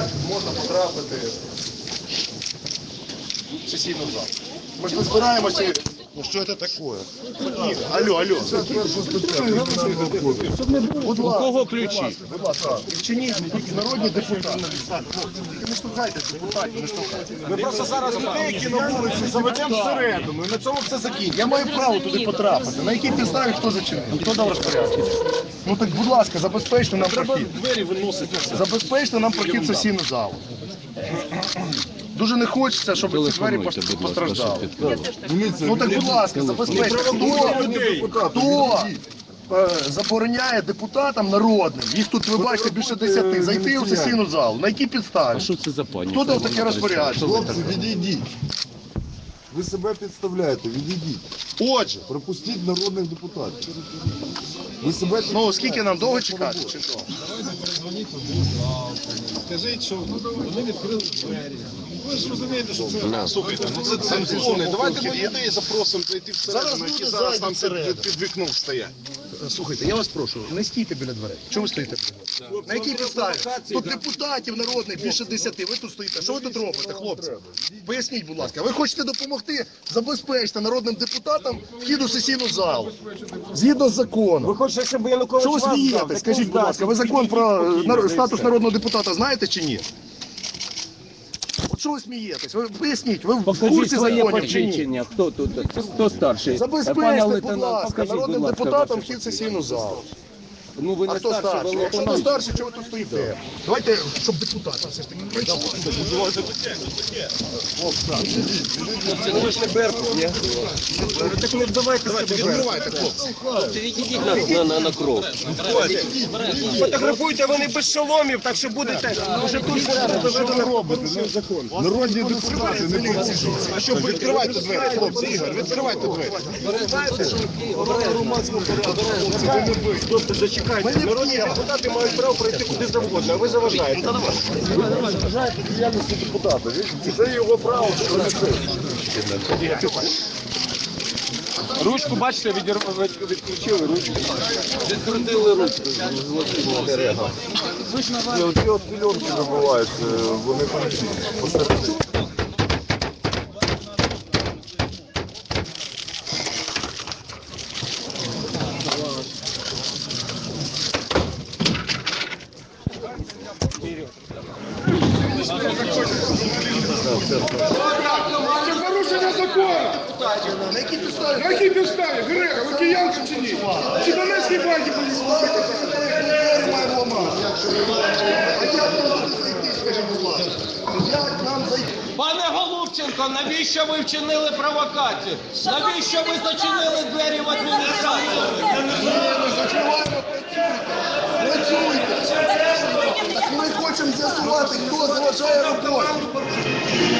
як можна потрапити в сесійну залу. Ми ж не збираємося. Ну що це таке? Алло, алло. Будь ласка, кого ключі? Будь ласка, вчиніть народні депутати. Не штовхайте депутатів, не штовхайте. Ми просто зараз людей, які на вулиці, заведемо всередину, і на цьому все закінчиться. Я маю право туди потрапити. На якій підставі хто зачинив? Хто дав розпорядки? Ну так, будь ласка, забезпечте нам прохід. Двері виносити. Забезпечте нам прохід в сесійну залу. Дуже не хочеться, щоб ці двері постраждали. Ну так, будь ласка, забезпечте. Хто, хто е, забороняє депутатам народним, їх тут, ви бачите, більше десяти, зайти у сесійну залу? На якій підставі? А що це за пані? Хто дав таке розпорядження? Хлопці, відійдіть. Ви себе підставляєте, відійдіть. Отже, Пропустіть народних депутатів. Ви себе ну скільки нам довго чекати? Чи що? Скажіть, що вони відкрили двері. Ви ж розумієте, що це... Слухайте, ну це, це. Давайте ми людей запросимо зайти в всередину, люди які зараз під, під вікном стоять. Слухайте, я вас прошу, не стійте біля дверей. Чому ви стоїте біля дверей? На якій підставі? Тут депутатів народних більше десяти. Ви тут стоїте. Що ви тут робите, хлопці? Поясніть, будь ласка, ви хочете допомогти? Забезпечте народним депутатам вхід у сесійну залу. Згідно з законом. Ви хочете, щоб Янукович Що ви смієтесь? Скажіть, будь ласка, ви закон про е, нар- статус народного депутата знаєте чи ні? Що ви смієтесь? Ви поясніть, ви в Покажіть курсі своє законів чи ні? посвідчення. Хто тут? Хто старший? Пане Забезпечте, будь ласка, народним депутатам вхід в сесійну залу. Ну ви А не хто старший, ви? Якщо ви лейтенант. старший, чого ви тут стоїте? Давайте, щоб депутати все ж таки. Ну ви ж не Беркут, ні? Так не вдавайте себе Відкривайте, хлопці. Відійдіть на, на, на, на кров. Фотографуйте вони без шоломів, так що будете вже тут Що ви робите? Незаконно. Народні депутати не поліції. А що ви відкривайте двері, хлопці, Ігор, відкривайте двері. Хлопці, зачекайте. Народні депутати мають право пройти куди завгодно, а ви заважаєте. Ви заважаєте діяльності депутата. Це його право. Ручку, бачите, відключили ручку. Відкрутили ручку. Ці от пільонки вибиваються, вони посередині. Порушення закону. На якій підставі? На якій підставі? Грега, ви киянці чи ні? Чи Донецькій банді зайти? Пане Голубченко, навіщо ви вчинили провокацію? Навіщо ви зачинили двері в адміністрацію? хочемо з'ясувати, хто заважає роботі.